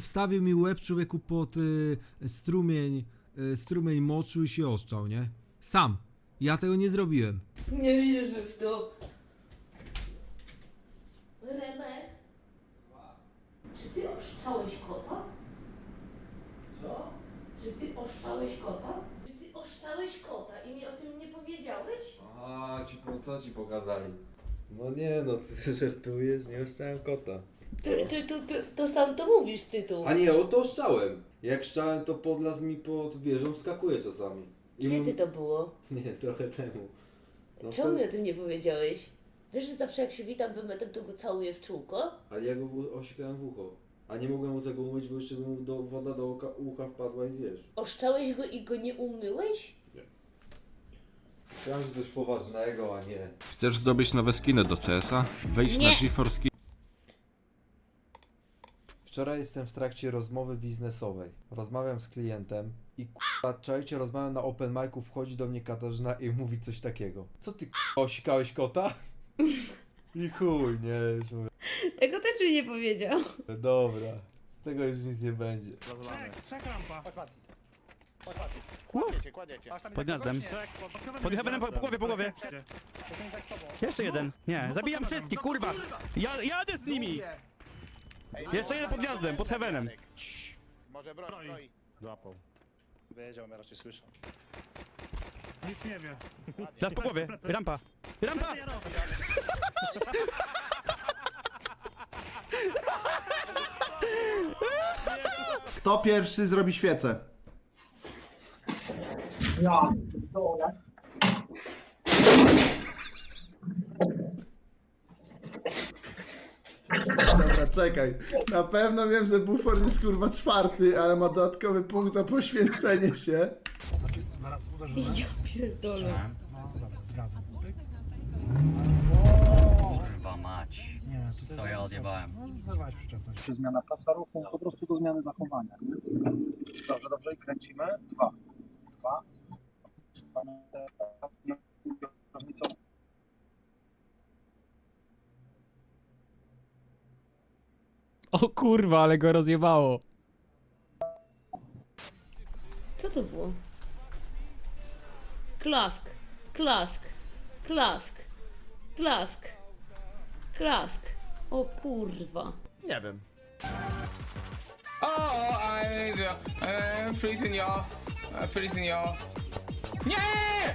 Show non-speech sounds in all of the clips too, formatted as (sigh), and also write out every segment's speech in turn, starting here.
wstawił mi łeb człowieku pod y, strumień, y, strumień moczu i się oszczał, nie? Sam. Ja tego nie zrobiłem. Nie wierzę w to. Remek? Czy ty oszczałeś kota? Co? Czy ty oszczałeś kota? Czy ty oszczałeś kota i mi o tym nie powiedziałeś? A, ci po co ci pokazali? No nie no, ty (laughs) żartujesz, nie oszczałem kota. Ty, ty, ty, ty, to sam to mówisz tytuł. A nie, o to oszczałem. Jak szczałem, to podlaz mi pod wieżą skakuje czasami. I mu- ty to było? (laughs) Nie, trochę temu. No Czemu mi wtedy- o tym nie powiedziałeś? Wiesz, że zawsze jak się witam wymetem, to go całuję w czółko? Ale ja go osikałem w ucho. A nie mogłem mu tego umyć, bo jeszcze by mu do, woda do oka, ucha wpadła i wiesz. Oszczałeś go i go nie umyłeś? Myślałem, że coś poważnego, a nie. Chcesz zdobyć nowe skiny do CS-a? Wejdź Nie. na GeForce Skin. Wczoraj jestem w trakcie rozmowy biznesowej. Rozmawiam z klientem i k***a, czajcie, rozmawiam na open micu, wchodzi do mnie Katarzyna i mówi coś takiego. Co ty k***a, osikałeś kota? I chuj, nie, już mówię, Tego też mi nie powiedział. dobra, z tego już nic nie będzie. Kładziecie, kładziecie. Pod gniazdem. Podjechałem po, po głowie, po głowie. Jeszcze jeden. Nie, zabijam wszystkich, kurwa! Ja, jadę z nimi! Jeszcze jeden pod gniazdem, pod heavenem. Cii. Może broń, broń. Złapał. Wiedział, mnie raczej słyszał. Nic nie wie. Zaraz po głowie. Rampa. Rampa! Kto pierwszy zrobi świecę? Dobra, czekaj. Na pewno wiem, że Buford jest kurwa czwarty, ale ma dodatkowy punkt za poświęcenie się. Zaraz uderzymy. Ja pierdolę. No dobra, zgadzam. Kurwa mać. Nie, Co ja odjebałem? No, zerwałeś przyczepność. Czy zmiana pasa ruchu, po prostu do zmiany zachowania. Nie? Dobrze, dobrze i kręcimy. Dwa. Dwa. Co? O kurwa, ale go rozjebało. Co to było? Klask, klask, klask, klask, klask. O kurwa. Nie wiem. Oh, I, I'm freezing y'all. I'm freezing y'all. Nie!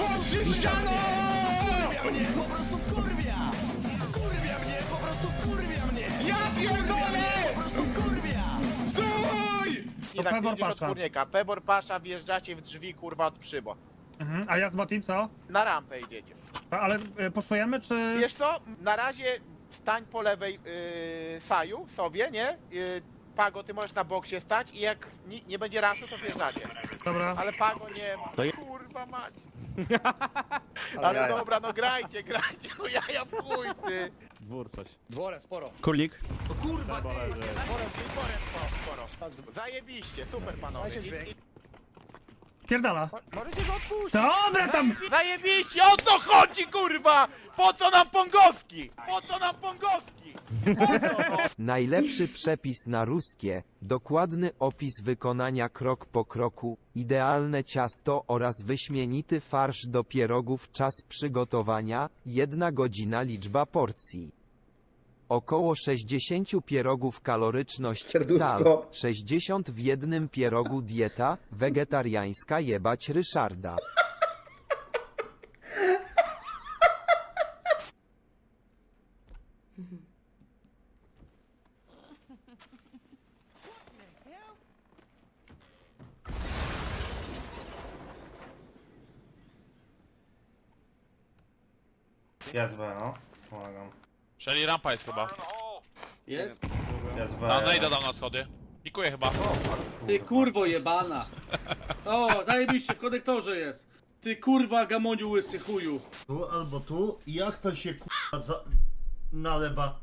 Włącz ściano! mnie po prostu wkurwia! Wkurwia mnie, po prostu wkurwia mnie! Ja pierdolę! Po prostu wkurwia! Stój! I tak Pebor 50 Pasza. kurnika. Pebor Pasza, wjeżdżacie w drzwi, kurwa, od przybo. Mhm. A ja z Matim co? Na rampę idziecie. A, Ale y, poszujemy czy... Wiesz co? Na razie stań po lewej yy, Saju sobie, nie? Yy, Pago, ty możesz na boksie stać i jak ni- nie będzie raszu, to wjeżdżacie. Dobra. Ale Pago nie ma. To Kurwa mać. (laughs) Ale dobra, no grajcie, grajcie. No ja, ja w chuj, ty. Dwór coś. Dworem, sporo. Kurlik. Porem, porem, sporo, sporo. Zajebiście, super panowie. I, i, Pierdala. możecie go odpuścić. Dobra tam! Zajebiście, o co chodzi, kurwa? Po co nam pongowski? Po co nam pongowski? Po co? Najlepszy przepis na ruskie, dokładny opis wykonania krok po kroku, idealne ciasto oraz wyśmienity farsz do pierogów czas przygotowania, 1 godzina liczba porcji. Około 60 pierogów kaloryczność cal, Serduszko. 60 w jednym pierogu dieta, wegetariańska jebać Ryszarda. Jest B, no. Pomagam. Czyli rampa jest chyba. Jest? Jest B. A najdę dam na schody. Pikuję chyba. Ty kurwo jebana. O, zajebiście, w konektorze jest. Ty kurwa gamoniu łysy chuju. Tu albo tu i jak to się kurwa za... nalewa?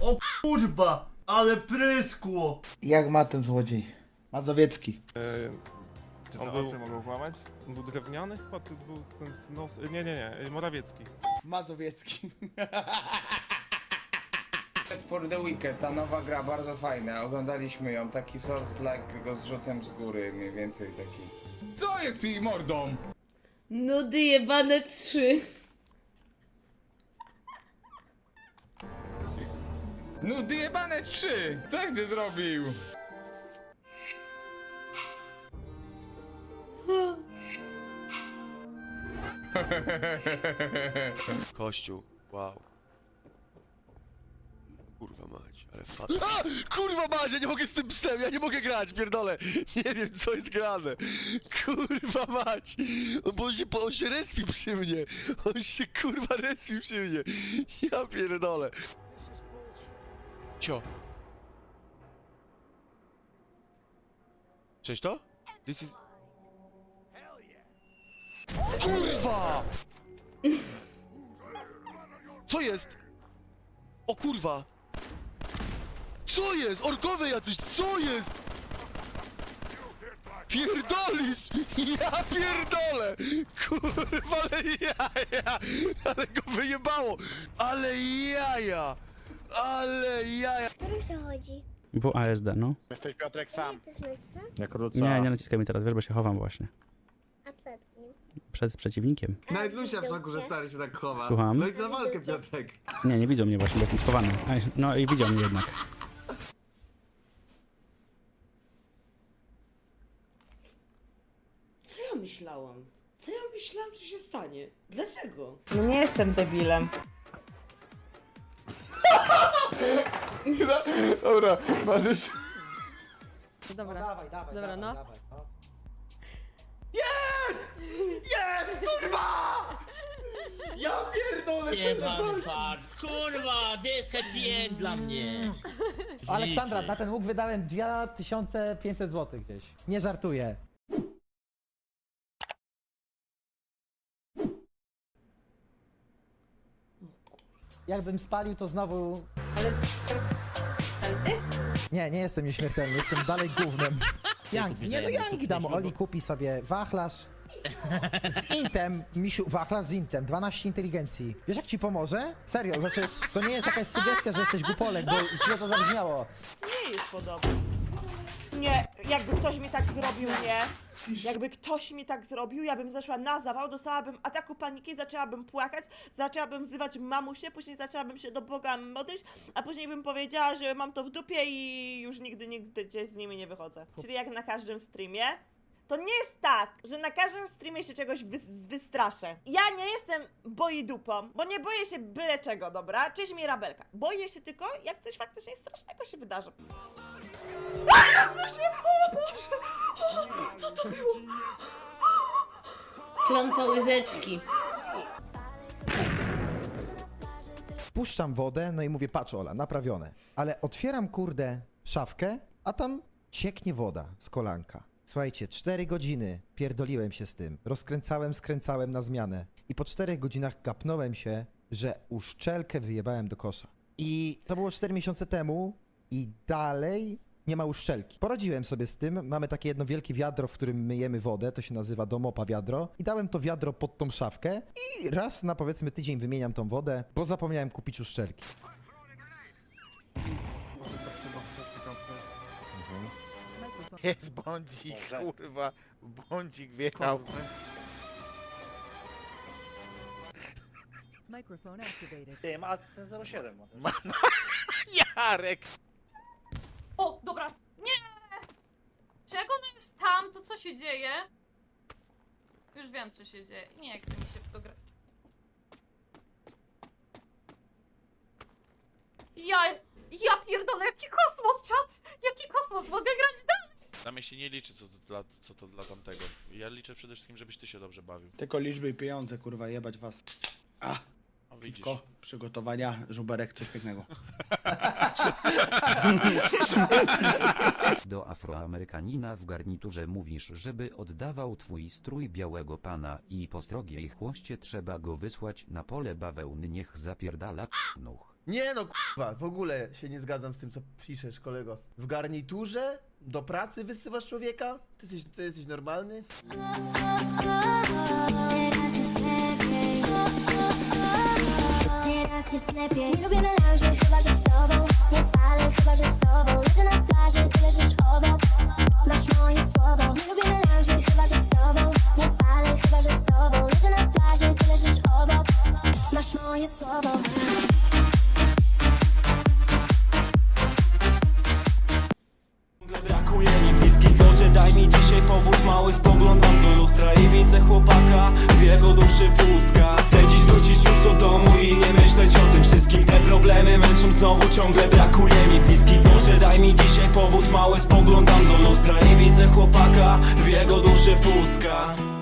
O kurwa, ale pryskło. Jak ma ten złodziej? Mazowiecki. On był... mogą kłamać? On był drewniany chyba? To był ten z nos... Nie, nie, nie, Morawiecki. Mazowiecki. (laughs) for the Weekend, ta nowa gra bardzo fajna, oglądaliśmy ją, taki source like tylko z rzutem z góry, mniej więcej taki. Co jest jej mordą? Nudy jebane trzy. Nudy jebane trzy! Co ty zrobił? Kościół. Wow. Kurwa mać, ale fa... A! Kurwa mać, ja nie mogę z tym psem, ja nie mogę grać, pierdolę. Nie wiem co jest grane. Kurwa mać. On, bo on się, on się respi przy mnie. On się kurwa respi przy mnie. Ja pierdolę. Cio. Cześć to? This is... Kurwa! Co jest? O kurwa! Co jest? Orkowie jacyś, co jest? Pierdolisz! Ja pierdolę! Kurwa, ale jaja! Ale go wyjebało! Ale jaja! Ale jaja! Którym się chodzi? WASD, no. Jesteś Piotrek sam. To jest mocno? Jak Nie, nie naciskaj mi teraz, wiesz, bo się chowam właśnie. Przed przeciwnikiem. Nawet Lucia w szoku, że stary się tak chowa. Słucham? No i za walkę, Piotrek. Nie, nie widzą mnie właśnie, bo jestem schowany. Aj, No i widział mnie jednak. Co ja myślałam? Co ja myślałam, że się stanie? Dlaczego? No nie jestem debilem. Dobra, marzysz. Dobra, Dawaj, dawaj, Dobra, dawaj, no. dawaj. no. Jest! Jest, kurwa! Ja pierdolę, Jebany fart, kurwa, gdzie jest happy end dla mnie? Aleksandra, na ten łuk wydałem 2500 zł gdzieś. Nie żartuję. Jakbym spalił, to znowu... Ale... Ale ty? Nie, nie jestem nieśmiertelny, jestem dalej gównem. (laughs) Yang, nie no Yangi dam, Oli kupi sobie wachlarz. Z Intem, misiu, wachlarz z Intem, 12 inteligencji. Wiesz jak ci pomoże? Serio, znaczy, to nie jest jakaś sugestia, że jesteś głupolek, bo źle to zabrzmiało. nie jest podobny. Nie, jakby ktoś mi tak zrobił, nie. Jakby ktoś mi tak zrobił, ja bym zeszła na zawał, dostałabym ataku paniki, zaczęłabym płakać, zaczęłabym wzywać mamusię, później zaczęłabym się do Boga modlić, a później bym powiedziała, że mam to w dupie i już nigdy, nigdy gdzieś z nimi nie wychodzę. Czyli jak na każdym streamie. To nie jest tak, że na każdym streamie się czegoś wy wystraszę. Ja nie jestem boi dupą, bo nie boję się byle czego, dobra? Cześć Mirabelka. Boję się tylko, jak coś faktycznie strasznego się wydarzy. A Jezusie! O Boże! O, co to było? Klątwa łyżeczki. Puszczam wodę, no i mówię, patrz Ola, naprawione. Ale otwieram, kurde, szafkę, a tam cieknie woda z kolanka. Słuchajcie, 4 godziny pierdoliłem się z tym. Rozkręcałem, skręcałem na zmianę. I po 4 godzinach kapnąłem się, że uszczelkę wyjebałem do kosza. I to było 4 miesiące temu i dalej nie ma uszczelki. Poradziłem sobie z tym. Mamy takie jedno wielkie wiadro, w którym myjemy wodę. To się nazywa domopa wiadro. I dałem to wiadro pod tą szafkę i raz na powiedzmy tydzień wymieniam tą wodę, bo zapomniałem kupić uszczelki. Jest bądzik, kurwa. Bądzik wjechał. Ty, ma ten 07. Ma- (laughs) Jarek! O, dobra. Nie! Czy jak ono jest tam, to co się dzieje? Już wiem, co się dzieje. Nie chce mi się w to grać. Ja... Ja pierdolę, jaki kosmos, czat! Jaki kosmos, mogę grać dalej! Dla mnie się nie liczy, co to dla, co to dla tamtego. Ja liczę przede wszystkim, żebyś ty się dobrze bawił. Tylko liczby i pieniądze, kurwa, jebać was. A, A widzisz. piwko, przygotowania, żuberek, coś pięknego. Do afroamerykanina w garniturze mówisz, żeby oddawał twój strój białego pana i po strogiej chłoście trzeba go wysłać na pole bawełny niech zapierdala nuch. Nie no kurwa, w ogóle się nie zgadzam z tym co piszesz kolego. W garniturze? Do pracy wysyłasz człowieka? Ty jesteś, ty jesteś normalny? Teraz jest lepiej Nie lubię melanży, dzisiaj powód mały Spoglądam do lustra i widzę chłopaka W jego duszy pustka. Chcę dziś wrócić już do domu i nie myśleć o tym wszystkim. Te problemy męczą znowu, ciągle brakuje mi bliskich. Boże daj mi dzisiaj powód mały Spoglądam do lustra i widzę chłopaka W jego duszy pustka